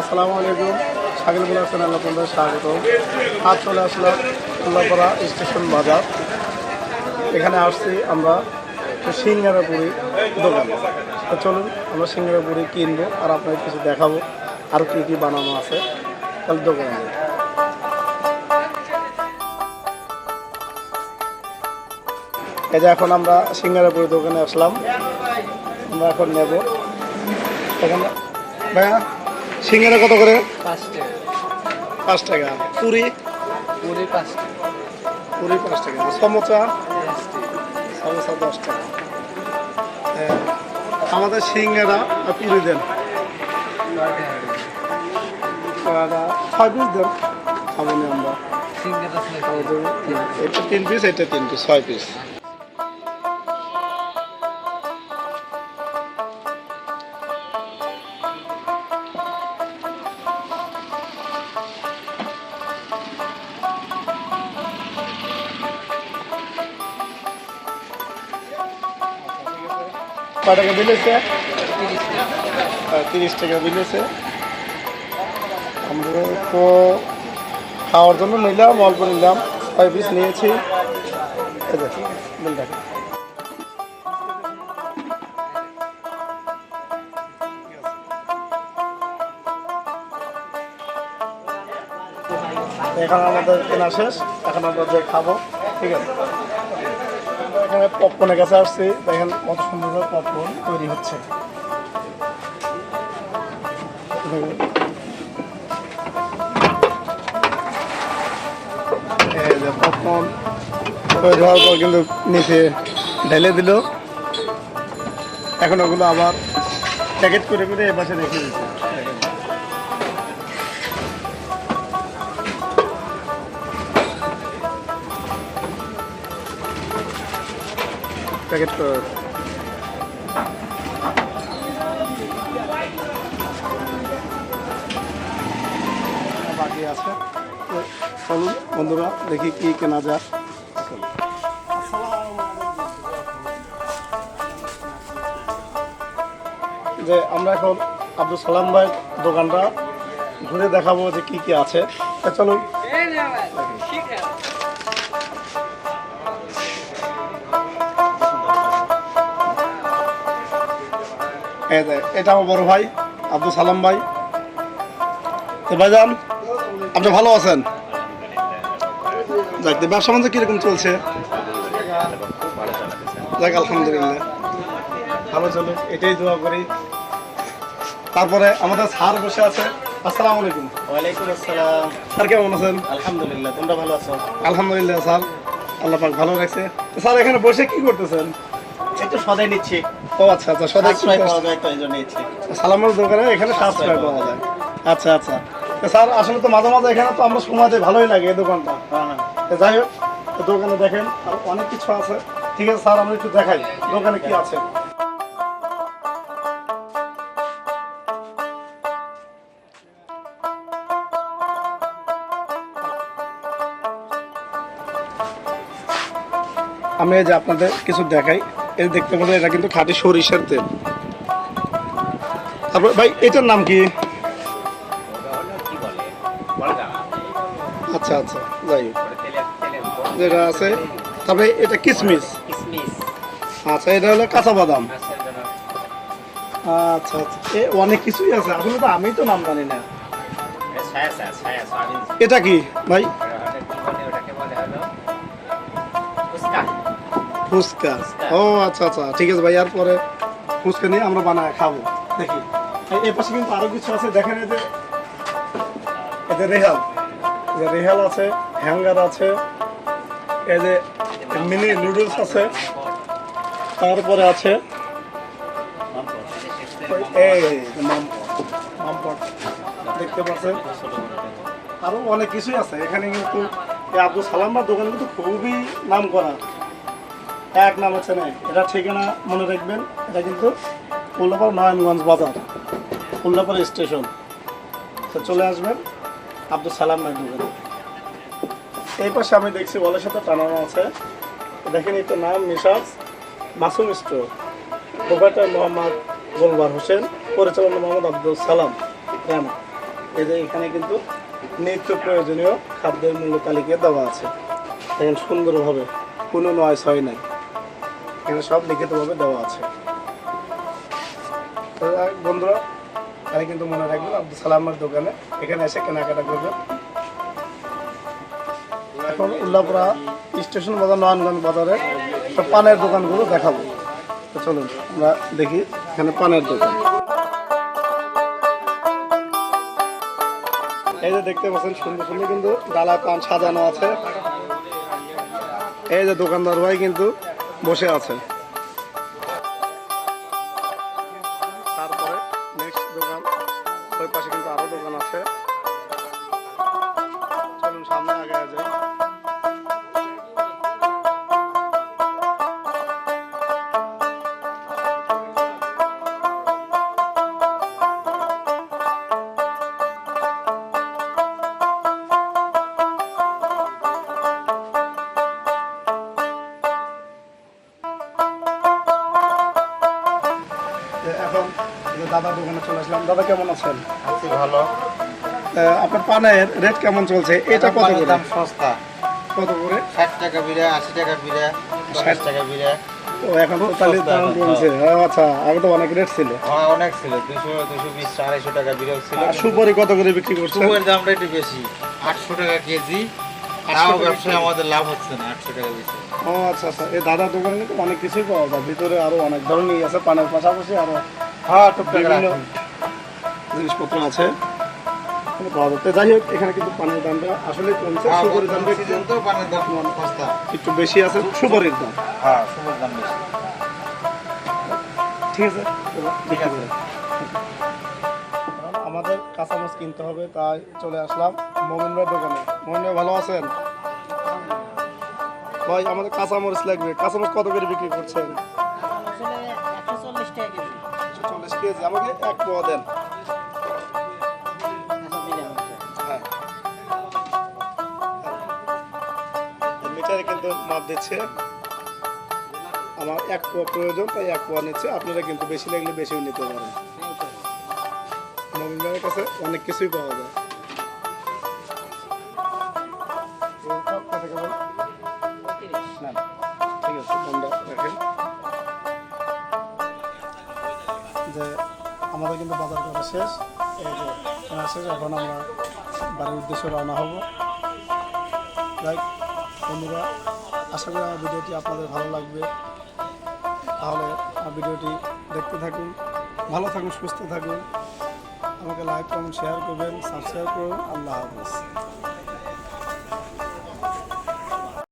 আসসালামু আলাইকুম। শাকিল বুলা চ্যানেল আপনাদের স্বাগত আজ চলে আসলাম উল্লাপাড়া স্টেশন বাজার। এখানে আসছি আমরা সিঙ্গারাপুরি দোকান। চলুন, আমরা সিঙ্গারাপুরি কিনবো আর আপনাকে কিছু দেখাবো আর কী কী বানানো আছে। তাহলে দোকানে এই যে এখন আমরা সিঙ্গারাপুরি দোকানে আসলাম। আমরা এখন নেব। এখানে ভাইয়া? সিঙ্গারা কত করে? পাঁচ টাকা। পুরি? পুরি পাঁচটা পুরি পাঁচ টাকা। সমোসা? সমোসা দশ টাকা। হ্যাঁ, আমাদের সিঙ্গারা আর পুরি দেন। ছয় পিস দেন। খাব আমরা। এটা তিন পিস এটা তিন পিস ছয় পিস। কয় টাকা বিলেছে তিরিশ টাকা বিলেছে আমরা তো খাওয়ার জন্য নিলাম, অল্প নিলাম। ছয় পিস নিয়েছি। এখন আমাদের কেনা শেষ, এখন আমরা যে খাব, ঠিক আছে? এখানে পপকর্নের কাছে আসছি, দেখেন কত সুন্দর পপকর্ন তৈরি হচ্ছে। পপকর্ন তৈরি হওয়ার পর কিন্তু নিচে ঢেলে দিল এখন ওগুলো আবার প্যাকেট করে করে এ পাশে রেখে দিচ্ছে প্যাকেট বাকি আছে তো চলুন, বন্ধুরা, দেখি কি কেনা যায়। যে আমরা এখন আব্দুল সালাম ভাই দোকানটা ঘুরে দেখাবো যে কি কি আছে। চলুন। এটা আমার বড় ভাই আব্দুল সালাম ভাই। তো ভাইজান আপনি ভালো আছেন? যাক ব্যবসা বাণিজ্য কীরকম চলছে? যাক আলহামদুলিল্লাহ। ভালো চলে এটাই দোয়া করি। তারপরে আমাদের স্যার বসে আছে। আসসালামু আলাইকুম। ওয়ালাইকুম আসসালাম। স্যার কেমন আছেন? আলহামদুলিল্লাহ তোমরা ভালো আছো? আলহামদুলিল্লাহ স্যার। আল্লাহ পাক ভালো রাখছে। স্যার এখানে বসে কি করতেছেন? একটু সদাই নিচ্ছি। ও আচ্ছা আচ্ছা সদাই পাওয়া যায় তো এই জন্য সালামের দোকানে এখানে সাশ্রয় পাওয়া যায়। আচ্ছা আচ্ছা। স্যার আসলে তো মাঝে মাঝে এখানে তো আমরা সময় দিই, ভালোই লাগে এই দোকানটা। হ্যাঁ, যাই হোক দোকানে দেখেন আর অনেক কিছু আছে। ঠিক আছে স্যার আমরা একটু দেখাই দোকানে কি আছে। আমি এই যে আপনাদের কিছু দেখাই। এই দেখতে পারেন এটা কিন্তু খাঁটি সরিষার তেল। তারপর ভাই এটার নাম কি? আচ্ছা আচ্ছা যাই হোক। যেটা আছে তারপরে এটা কিসমিস। আচ্ছা এটা হলো কাঁচা বাদাম। আচ্ছা আচ্ছা এ অনেক কিছুই আছে। আসলে তো আমি তো নাম জানি না। এটা কি ভাই? ফুচকা। ও আচ্ছা আচ্ছা ঠিক আছে ভাই, আর পরে ফুচকা নিয়ে আমরা বানায় খাব। দেখি। এর পাশে কিন্তু আরও কিছু আছে, দেখেন যে। এই রেহাল। যে রেহাল আছে, হ্যাঙ্গার আছে, এই যে মিনি নুডলস আছে, তারপরে আছে এই মামপট। দেখতে পাচ্ছেন? আরও অনেক কিছুই আছে, এখানে কিন্তু আব্দুল সালাম্বার দোকান কিন্তু খুবই নাম করা এক নাম আছে না এটা ঠিকানা মনে রাখবেন, এটা কিন্তু উল্লাপাড়া নয়নগঞ্জ বাজার উল্লাপাড়া স্টেশন। তো চলে আসবেন, আব্দুল সালাম এই পাশে আমি দেখছি ওয়ালের সাথে টানানো আছে। দেখেন এই তো নাম messrs Masum store. Proprietor Mohammad Golbar Hossain পরিচালনা মোহাম্মদ আব্দুল সালাম। রানা এই যে এখানে কিন্তু নিত্য প্রয়োজনীয় খাদ্যের মূল্য তালিকা দেওয়া আছে। দেখেন সুন্দরভাবে কোনো নয়, ছয় নাই। এখানে সব লিখিতভাবে দেওয়া আছে। তো বন্ধুরা তাই কিন্তু মনে রাখবেন আব্দুল সালামের দোকানে এখানে এসে কেনাকাটা করবেন। এখন উল্লাপুরা স্টেশন বাজার, নয়নগঞ্জ বাজারে সব পানের দোকানগুলো দেখাবো। তো চলুন, আমরা দেখি এখানে পানের দোকান। এই যে দেখতে পাচ্ছেন, সুন্দর সুন্দর কিন্তু ডালা পান সাজানো আছে। এই যে দোকানদার ভাই কিন্তু বসে আছে। তারপরে নেক্সট দোকান ওই পাশে কিন্তু দোকান আছে। চলুন সামনে আগে যাই। দাদার দোকানে চলে আসলাম। দাদা কেমন আছেন? আছি ভালো। আপনার পানের রেট কেমন চলছে? এটা কত করে? দাম সস্তা। কত করে? ষাট টাকা বিড়া আশি টাকা বিড়া ষাট? টাকা বিড়া। ও এখন তাহলে দাম কমছে। হ্যাঁ, আচ্ছা আগে তো অনেক রেট ছিল। হ্যাঁ অনেক ছিল। দুশো দুশো বিশ আড়াইশো টাকা বিড়াও ছিল। আর সুপারি কত করে বিক্রি করছেন? সুপের দামটা একটু বেশি। আটশো টাকা কেজি। তাও ব্যবসায় আমাদের লাভ হচ্ছে না আটশো টাকা বেশি। ও আচ্ছা আচ্ছা। এই দাদার দোকানে কিন্তু অনেক কিছুই পাওয়া যায়। ভিতরে আরও অনেক ধরনেরই আছে পানের পাশাপাশি আরও হ্যাঁ টুকটাক বিভিন্ন জিনিসপত্র আছে। এখানে পাওয়া যাচ্ছে যাই হোক এখানে কিন্তু পানের দামটা আসলে কমছে। হ্যাঁ, সুপারির দামটা তো পানের দাম সস্তা। একটু বেশি আছে সুপারির দাম। হ্যাঁ সুপের দাম বেশি। ঠিক আছে ঠিক আছে। আমাদের কাঁচামাছ কিনতে হবে তাই চলে আসলাম মোমিন ভাই দোকানে। মোমিন ভাই ভালো আছেন? ভাই আমাদের কাঁচামরিচ লাগবে। কাঁচামরিচ কত করে বিক্রি করছেন? চল্লিশ কেজি, আমাকে এক পোয়া দেন। হ্যাঁ। মিটারে কিন্তু মাপ দিচ্ছে। আমার এক পোয়া প্রয়োজন, তাই এক পোয়া নিচ্ছে। আপনারা কিন্তু বেশি লাগলে বেশিও নিতে পারেন। ভাইয়ের কাছে অনেক কিছুই পাওয়া যায়। যে আমাদের কিন্তু বাজার করা শেষ। এই যে শেষ, এখন আমরা বাড়ির উদ্দেশ্যে রওনা হব। যাই বন্ধুরা, আশা করি আমার ভিডিওটি আপনাদের ভালো লাগবে। তাহলে আমার ভিডিওটি দেখতে থাকুন, ভালো থাকুন, সুস্থ থাকুন। আমাকে লাইক কমেন্ট শেয়ার করবেন সাবস্ক্রাইব করুন। আল্লাহ হাফিজ।